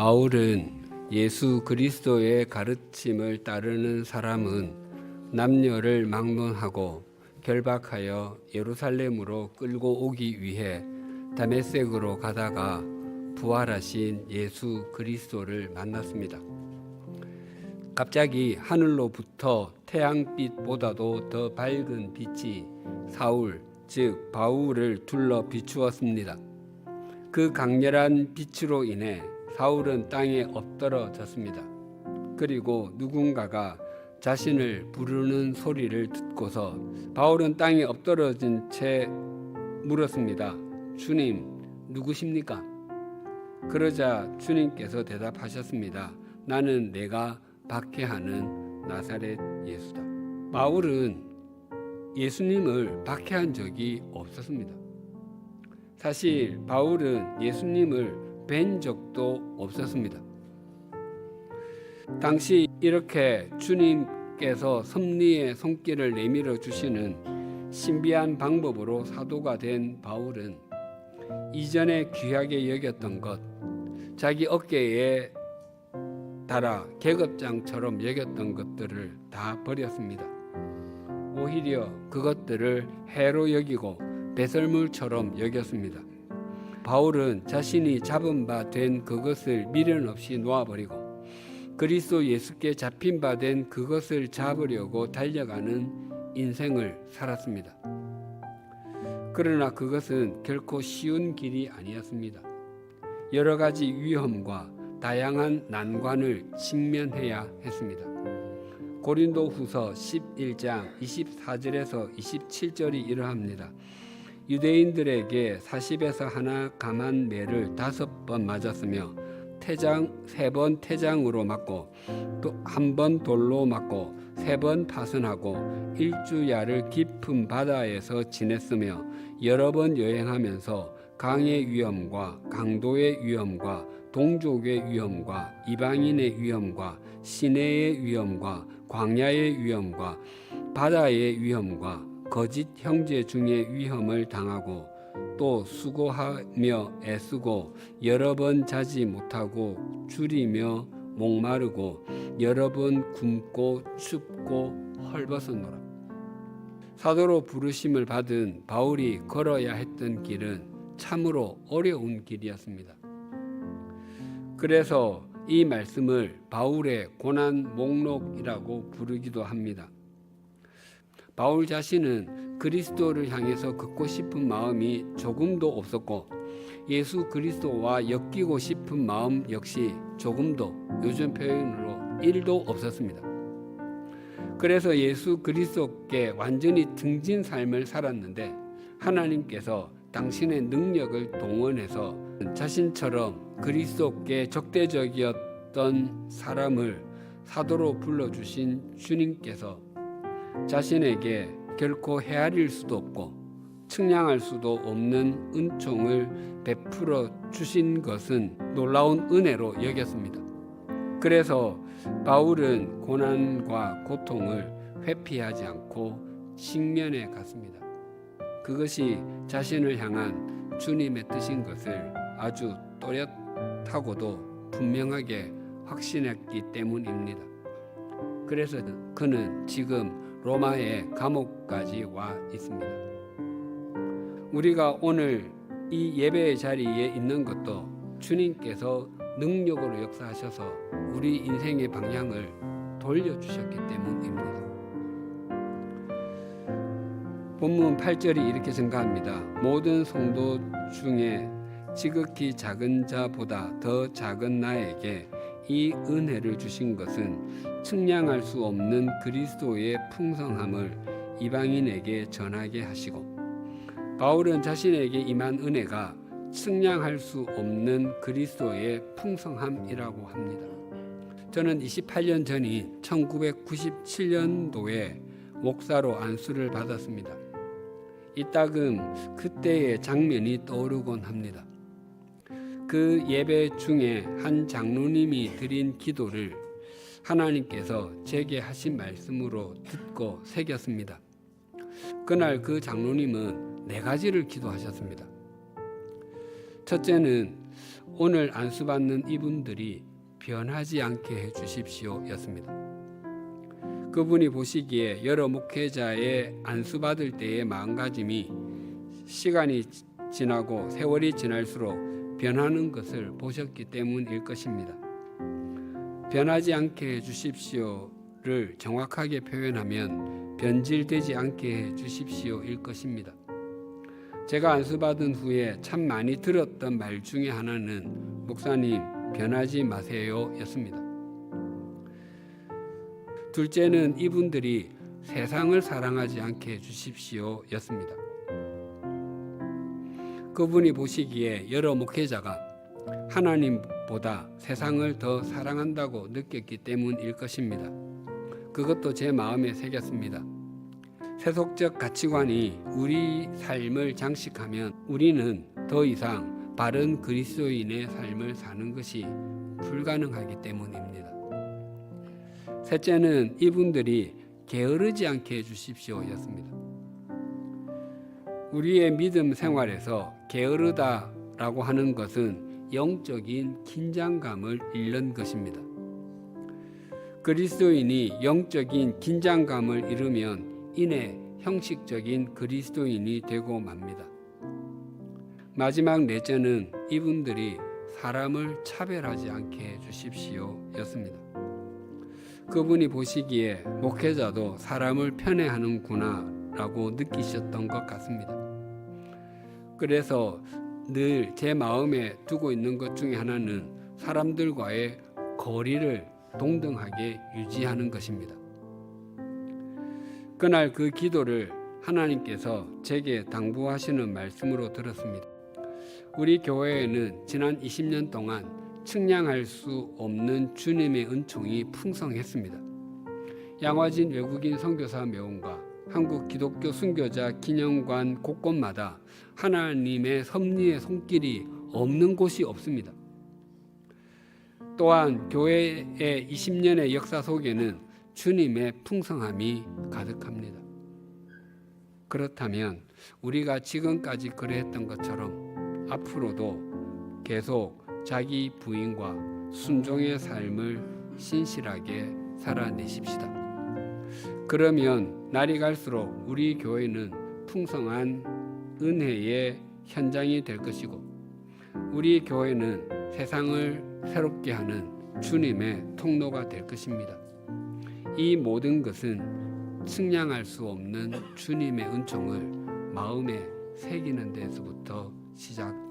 바울은 예수 그리스도의 가르침을 따르는 사람은 남녀를 막론하고 결박하여 예루살렘으로 끌고 오기 위해 다메섹으로 가다가 부활하신 예수 그리스도를 만났습니다. 갑자기 하늘로부터 태양빛보다도 더 밝은 빛이 사울, 즉 바울을 둘러 비추었습니다. 그 강렬한 빛으로 인해 사울은 땅에 엎드러졌습니다. 그리고 누군가가 자신을 부르는 소리를 듣고서 바울은 땅에 엎드러진 채 물었습니다. 주님, 누구십니까? 그러자 주님께서 대답하셨습니다. 나는 내가 박해하는 나사렛 예수다. 바울은 예수님을 박해한 적이 없었습니다. 사실 바울은 예수님을 뵌 적도 없었습니다. 당시 이렇게 주님께서 섭리의 손길을 내밀어 주시는 신비한 방법으로 사도가 된 바울은 이전에 귀하게 여겼던 것, 자기 어깨에 달아 계급장처럼 여겼던 것들을 다 버렸습니다. 오히려 그것들을 해로 여기고 배설물처럼 여겼습니다. 바울은 자신이 잡은 바 된 그것을 미련 없이 놓아버리고 그리스도 예수께 잡힌 바 된 그것을 잡으려고 달려가는 인생을 살았습니다. 그러나 그것은 결코 쉬운 길이 아니었습니다. 여러 가지 위험과 다양한 난관을 직면해야 했습니다. 고린도 후서 11장 24절에서 27절이 이러합니다. 유대인들에게 40에서 하나 감한 매를 다섯 번 맞았으며 태장 세 번 태장으로 맞고 또 한 번 돌로 맞고 세 번 파선하고 일주야를 깊은 바다에서 지냈으며 여러 번 여행하면서 강의 위험과 강도의 위험과 동족의 위험과 이방인의 위험과 시내의 위험과 광야의 위험과 바다의 위험과 거짓 형제 중의 위험을 당하고 또 수고하며 애쓰고 여러 번 자지 못하고 줄이며 목마르고 여러 번 굶고 춥고 헐벗었노라. 사도로 부르심을 받은 바울이 걸어야 했던 길은 참으로 어려운 길이었습니다. 그래서 이 말씀을 바울의 고난 목록이라고 부르기도 합니다. 바울 자신은 그리스도를 향해서 긋고 싶은 마음이 조금도 없었고 예수 그리스도와 엮이고 싶은 마음 역시 조금도 요즘 표현으로 1도 없었습니다. 그래서 예수 그리스도께 완전히 등진 삶을 살았는데 하나님께서 당신의 능력을 동원해서 자신처럼 그리스도께 적대적이었던 사람을 사도로 불러주신 주님께서 자신에게 결코 헤아릴 수도 없고 측량할 수도 없는 은총을 베풀어 주신 것은 놀라운 은혜로 여겼습니다. 그래서 바울은 고난과 고통을 회피하지 않고 직면해 갔습니다. 그것이 자신을 향한 주님의 뜻인 것을 아주 또렷하고도 분명하게 확신했기 때문입니다. 그래서 그는 지금 로마의 감옥까지 와 있습니다. 우리가 오늘 이 예배의 자리에 있는 것도 주님께서 능력으로 역사하셔서 우리 인생의 방향을 돌려주셨기 때문입니다. 본문 8절이 이렇게 증가합니다. 모든 성도 중에 지극히 작은 자보다 더 작은 나에게 이 은혜를 주신 것은 측량할 수 없는 그리스도의 풍성함을 이방인에게 전하게 하시고 바울은 자신에게 임한 은혜가 측량할 수 없는 그리스도의 풍성함이라고 합니다. 저는 28년 전인 1997년도에 목사로 안수를 받았습니다. 이따금 그때의 장면이 떠오르곤 합니다. 그 예배 중에 한 장로님이 드린 기도를 하나님께서 제게 하신 말씀으로 듣고 새겼습니다. 그날 그 장로님은 네 가지를 기도하셨습니다. 첫째는 오늘 안수받는 이분들이 변하지 않게 해 주십시오 였습니다. 그분이 보시기에 여러 목회자의 안수받을 때의 마음가짐이 시간이 지나고 세월이 지날수록 변하는 것을 보셨기 때문일 것입니다. 변하지 않게 해 주십시오를 정확하게 표현하면 변질되지 않게 해 주십시오일 것입니다. 제가 안수받은 후에 참 많이 들었던 말 중에 하나는 목사님 변하지 마세요였습니다. 둘째는 이분들이 세상을 사랑하지 않게 해 주십시오였습니다. 그분이 보시기에 여러 목회자가 하나님보다 세상을 더 사랑한다고 느꼈기 때문일 것입니다. 그것도 제 마음에 새겼습니다. 세속적 가치관이 우리 삶을 장식하면 우리는 더 이상 바른 그리스도인의 삶을 사는 것이 불가능하기 때문입니다. 셋째는 이분들이 게으르지 않게 해주십시오 였습니다. 우리의 믿음 생활에서 게으르다라고 하는 것은 영적인 긴장감을 잃는 것입니다. 그리스도인이 영적인 긴장감을 잃으면 이내 형식적인 그리스도인이 되고 맙니다. 마지막 넷째는 이분들이 사람을 차별하지 않게 해 주십시오 였습니다. 그분이 보시기에 목회자도 사람을 편애하는구나 라고 느끼셨던 것 같습니다. 그래서 늘 제 마음에 두고 있는 것 중에 하나는 사람들과의 거리를 동등하게 유지하는 것입니다. 그날 그 기도를 하나님께서 제게 당부하시는 말씀으로 들었습니다. 우리 교회에는 지난 20년 동안 측량할 수 없는 주님의 은총이 풍성했습니다. 양화진 외국인 선교사 묘원과 한국 기독교 순교자 기념관 곳곳마다 하나님의 섭리의 손길이 없는 곳이 없습니다. 또한 교회의 20년의 역사 속에는 주님의 풍성함이 가득합니다. 그렇다면 우리가 지금까지 그랬던 것처럼 앞으로도 계속 자기 부인과 순종의 삶을 신실하게 살아내십시다. 그러면 날이 갈수록 우리 교회는 풍성한 은혜의 현장이 될 것이고 우리 교회는 세상을 새롭게 하는 주님의 통로가 될 것입니다. 이 모든 것은 측량할 수 없는 주님의 은총을 마음에 새기는 데서부터 시작됩니다.